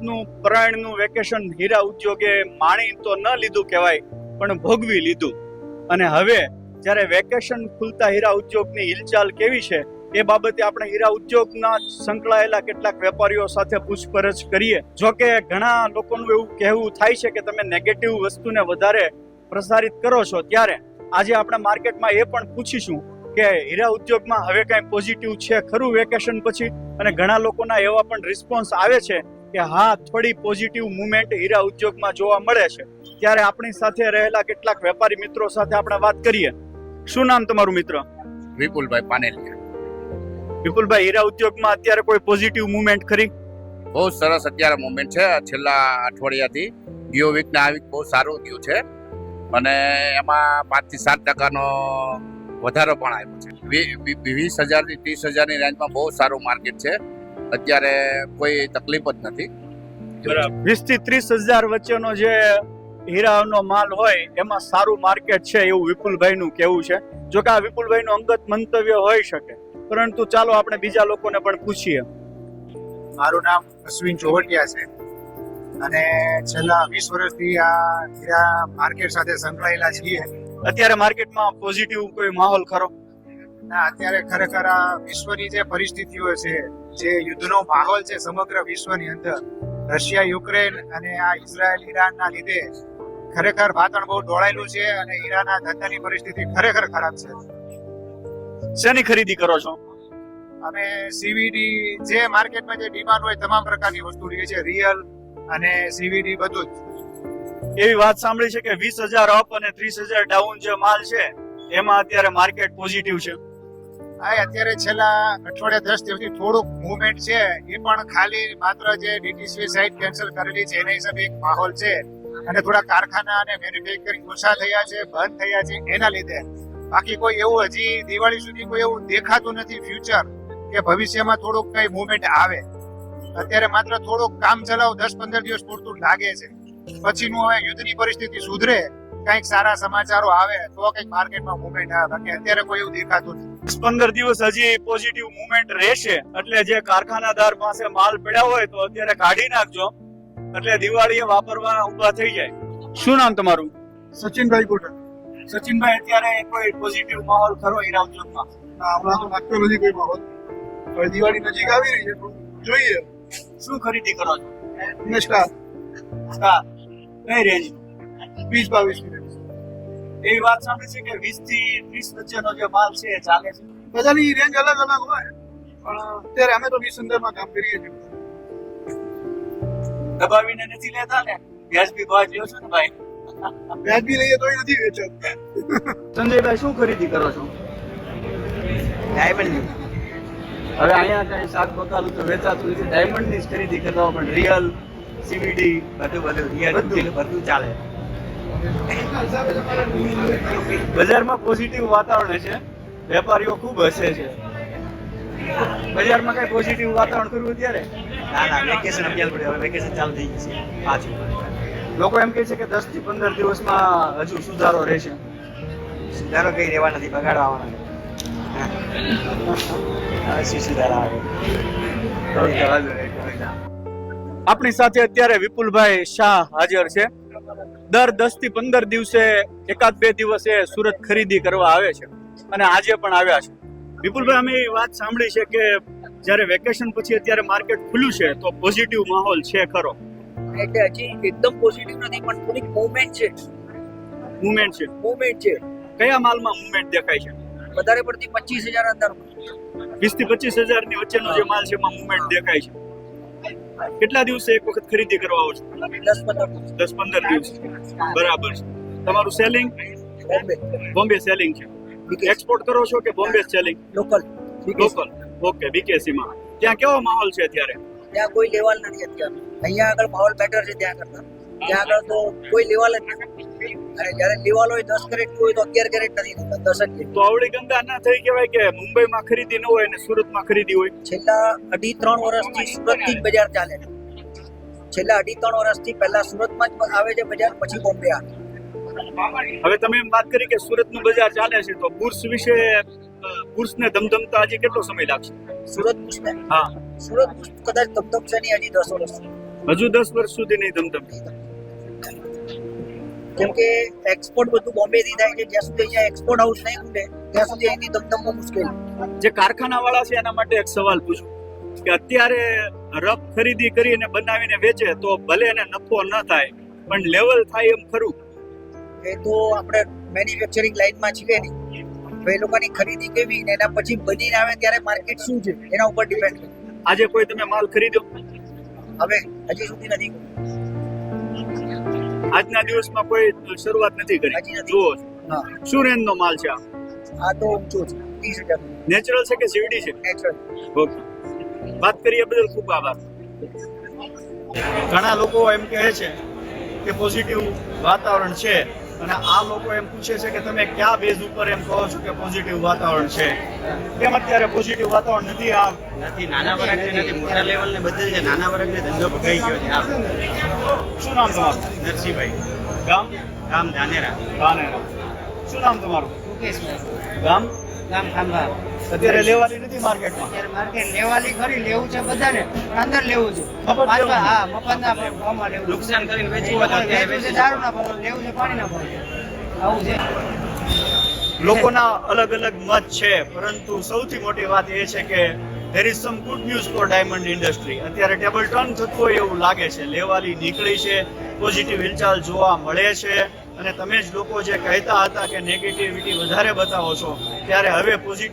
જાતનું પરાયણનું વેકેશન હીરા ઉદ્યોગે માણી તો ન લીધું કહેવાય, પણ ભોગવી લીધું. અને હવે જ્યારે વેકેશન ખુલતા હીરા ઉદ્યોગની હિલચાલ કેવી છે, એ બાબતે આપણે હીરા ઉદ્યોગના સંકળાયેલા કેટલાક વેપારીઓ સાથે પૂછપરછ કરીએ. જો કે ઘણા લોકોનું એવું કહેવું થાય છે કે તમે નેગેટિવ વસ્તુને વધારે પ્રસારિત કરો છો, ત્યારે આજે આપણે માર્કેટમાં એ પણ પૂછીશું કે હીરા ઉદ્યોગમાં હવે કાંઈ પોઝિટિવ છે ખરું વેકેશન પછી? અને ઘણા લોકોના એવા પણ રિસ્પોન્સ આવે છે કે હા થોડી પોઝિટિવ મુવમેન્ટ હીરા ઉદ્યોગમાં જોવા મળે છે. ત્યારે આપણી સાથે રહેલા કેટલાક વેપારી મિત્રો સાથે આપણે વાત કરીએ. શું નામ તમારું મિત્ર? વિપુલભાઈ પાનેલિયા. વિપુલભાઈ હીરા ઉદ્યોગમાં અત્યારે કોઈ પોઝિટિવ મુવમેન્ટ ખરી? બહુ સરસ અત્યારે મુવમેન્ટ છે. છેલ્લા અઠવાડિયાથી ગયો વીક ના આ વીક બહુ સારું ગયું છે. અને એમાં પાંચથી સાત ટકાનો વધારો પણ આવ્યો છે. વીસ હજારથી ત્રીસ હજારની રેન્જમાં બહુ સારું માર્કેટ છે. અત્યારે કોઈ તકલીફ જ નથી. વીસથી ત્રીસ હજાર વચ્ચેનો જે હીરાનો માલ હોય એમાં સારું માર્કેટ છે એવું વિપુલભાઈનું કહેવું છે. જો કે આ વિપુલભાઈનું અંગત મંતવ્ય હોઈ શકે. પરંતુ ચાલો આપણે બીજા લોકોને પણ પૂછીએ. મારું નામ અશ્વિન ચોવટિયા છે. અને છેલ્લા વીસ વર્ષથી આ હીરા માર્કેટ સાથે સંકળાયેલા છીએ. અત્યારે માર્કેટમાં પોઝિટિવ કોઈ માહોલ ખરો? ના અત્યારે ખરેખર આ વિશ્વની જે પરિસ્થિતિઓ છે જે યુદ્ધનો માહોલ છે સમગ્ર વિશ્વની અંદર રશિયા યુક્રેન અને આ ઇઝરાયલ ઈરાનના લીધે ખરેખર વાતાવરણ બહુ ડોળાયેલું છે અને ઈરાનના ધંધાની પરિસ્થિતિ ખરેખર ખરાબ છે. શેની ખરીદી કરો છો? અમે સીવીડી જે માર્કેટમાં જે ડિમાન્ડ હોય તમામ પ્રકારની વસ્તુ લઈએ છે રિયલ અને સીવીડી બધું જ. એવી વાત સાંભળી છે કે વીસ હજાર અપ અને ત્રીસ હજાર ડાઉન જે માલ છે એમાં અત્યારે માર્કેટ પોઝિટિવ છે. હા અત્યારે છેલ્લા અઠવાડિયા દસ દિવસથી થોડુંક મુવમેન્ટ છે. એ પણ ખાલી માત્ર જે ડીટીસી સાઇટ કેન્સલ કરેલી છે, એના હિસાબે એક માહોલ છે. અને થોડા કારખાના અને મેન્યુફેક્ચરિંગ ઓછા થયા છે, બંધ થયા છે, એના લીધે. બાકી કોઈ એવું હજી દિવાળી સુધી કોઈ એવું દેખાતું નથી ફ્યુચર કે ભવિષ્યમાં થોડુંક કઈ મુવમેન્ટ આવે. અત્યારે માત્ર થોડુંક કામ ચલાવ દસ પંદર દિવસ પૂરતું લાગે છે. પછીનું હવે યુદ્ધની પરિસ્થિતિ સુધરે, કંઈક સારા સમાચારો આવે, તો કંઈક માર્કેટમાં મુવમેન્ટ આવે. બાકી અત્યારે કોઈ એવું દેખાતું નથી. પંદર દિવસ હજી પોઝિટિવ મુવમેન્ટ રહેશે. એટલે જે કારખાનાદાર પાસે માલ પડ્યા હોય તો અત્યારે કાઢી નાખજો. એટલે દિવાળીએ વાપરવા ઊભા થઈ જાય. શું નામ તમારું? સચિનભાઈ કોટર સચિનભાઈ અત્યારે કોઈ પોઝિટિવ માહોલ ખરો ઉદ્યોગમાં હમણાં તો લાગતો નથી કોઈ માહોલ. હવે દિવાળી નજીક આવી રહી છે જોઈએ. શું ખરીદી કરો છો? નમસ્કાર. નમસ્કાર. કઈ રેન્જ? વીસ બાવીસ મિનિટ. એવી વાત સાંભળી છે કે વીસથી ત્રીસ વચ્ચેનો જે માલ છે ચાલે છે. બધાની રેન્જ અલગ અલગ હોય પણ અત્યારે અમે તો વીસ અંદરમાં કામ કરીએ છીએ. દબાવીને નથી લેતા ને? વ્યાજબી ભાવ લ્યો છો ને ભાઈ? વ્યાજબી લઈએ તોય નથી વેચો સંજયભાઈ શું ખરીદી કરો છો? ડાયમંડ હવે અહીંયા કઈ શાક બકાલું તો વેચાતું નથી. ડાયમંડની જ ખરીદી કરતા પણ રિયલ સીવીડી બધું બધું રિયલ બધું. ચાલે. બજારમાં પોઝિટિવ વાતાવરણ છે. વેપારીઓ ખૂબ હસે છે. બજારમાં કઈ પોઝિટિવ વાતાવરણ કરવું ત્યારે ના ના વેકેશન અત્યારે પડે હવે વેકેશન ચાલુ થઈ ગયું છે. પાછું. લોકો એમ કહે છે કે દસથી પંદર દિવસમાં હજુ સુધારો રહેશે. સુધારો કઈ રહેવા નથી બગાડવાના શું સુધારા આવે? આપણી સાથે અત્યારે વિપુલભાઈ શાહ હાજર છે. દર દસથી પંદર દિવસે એકાદ બે દિવસે સુરત ખરીદી કરવા આવે છે અને આજે પણ આવ્યા છે. વિપુલભાઈ અમે એ વાત સાંભળી છે કે જ્યારે વેકેશન પછી અત્યારે માર્કેટ ખુલ્યું છે તો પોઝિટિવ માહોલ છે ખરો. એટલે હજી એકદમ પોઝિટિવ નથી પણ થોડીક મુવમેન્ટ છે. મુવમેન્ટ છે. મુવમેન્ટ છે. કયા માલમાં મુવમેન્ટ દેખાય છે? વધારે પડતી પચીસ હજાર અંદર વીસથી પચીસ હજારની વચ્ચેનો જે માલ છે એમાં મુવમેન્ટ દેખાય છે. કેટલા દિવસે એક વખત ખરીદી કરવા આવો છો? દસ પંદર દસ પંદર દિવસ. બરાબર છે. તમારું સેલિંગ બોમ્બે. બોમ્બે સેલિંગ છે. એક્સપોર્ટ કરો છો કે Bombay selling local local okay BKC માં. ત્યાં કેવો માહોલ છે અત્યારે? ત્યાં કોઈ લેવાલ નથી અત્યારે. અહીંયા આગળ માહોલ બેટર છે ત્યાં કરતા. ત્યાં આગળ તો કોઈ લેવાલ જ નથી. અને જ્યારે લેવાલ દસ કેરેટ હોય તો અગિયાર કેરેટ નથી થતા દસ જ તો આવડી ગંગા ના થઈ કહેવાય કે મુંબઈમાં ખરીદી ન હોય અને સુરતમાં ખરીદી હોય. છેલ્લા અઢી ત્રણ વર્ષથી સુરતથી જ બજાર ચાલે છે. છેલ્લા અઢી ત્રણ વર્ષથી પહેલા સુરતમાં જ આવે છે બજાર પછી બોમ્બે આવે હવે તમે એમ વાત કરી કે સુરતનું બજાર ચાલે છે તો બુર્સ વિશે બુર્સને ધમધમતા હજી કેટલો સમય લાગશે? સુરત હા. સુરત પુષ્પ કદાચ ધમધમ છે નહીં હજી દસ વર્ષ હજુ દસ વર્ષ સુધી નહીં ધમધમ કેમ કે એક્સપોર્ટ બધું બોમ્બે થી થાય છે જ્યાં સુધી અહીંયા એક્સપોર્ટ હાઉસ નહીં ખૂટે ત્યાં સુધી અહીંથી ધમધમવું મુશ્કેલ. જે કારખાના વાળા છે એના માટે એક સવાલ પૂછું કે અત્યારે રફ ખરીદી કરીને બનાવીને વેચે તો ભલે એને નફો ન થાય પણ લેવલ થાય એમ ખરું? એ તો આપણે મેન્યુફેક્ચરિંગ લાઈનમાં છીએ નહીં એ લોકોની ખરીદી કેવી ને એના પછી બનીને આવે ત્યારે માર્કેટ શું છે એના ઉપર ડિપેન્ડ આજે કોઈ તમે માલ ખરીદ્યો? હવે હજી સુધી નથી. આજના દિવસમાં કોઈ શરૂઆત નથી કરી. જુઓ. શું રેન્જ નો માલ છે આ? તો ઊંચો છે. ત્રીસ હજાર નેચરલ છે કે સીવડી છે? Natural okay. વાત કરીએ બદલ ખૂબ આભાર. ઘણા લોકો એમ કહે છે કે પોઝિટિવ વાતાવરણ છે. અને આ લોકો એમ પૂછે છે કે તમે કયા બેઝ ઉપર એમ કહો છો કે પોઝિટિવ વાતાવરણ છે? કેમ અત્યારે પોઝિટિવ વાતાવરણ નથી આ? નથી નાના વર્ગ નથી મોટા લેવલ ને બધે છે નાના વર્ગ ને ધંધો ભગાઈ ગયો છે શું નામ તમારું? નરસિંહભાઈ. ગામ? ગામ ધાનેરા. ધાનેરા. શું નામ તમારું? મુકેશભાઈ. ગામ? ગામ ખાંભા. અત્યારે લેવાલી નથી માર્કેટમાં? અત્યારે માર્કેટ લેવાલી ખરી લેવું છે બધાને. અંદર લેવું છે. મફત હા મફતના ભાવમાં લેવું નુકસાન કરીને વેચવું હોય લેવું છે દારૂના ભાવમાં, લેવું છે પાણીના ભાવમાં. આવું છે. લોકોના અલગ અલગ મત છે પરંતુ સૌથી મોટી વાત એ છે કે there is some good news for diamond industry અત્યારે ટેબલ ટર્ન થતું હોય એવું લાગે છે. લેવાલી નીકળી છે. પોઝિટિવ હિલચાલ જોવા મળે છે. અને તમે જ લોકો જે કહેતા હતા કે નેગેટિવિટી વધારે બતાવો છો, ત્યારે હવે પોઝિટિવ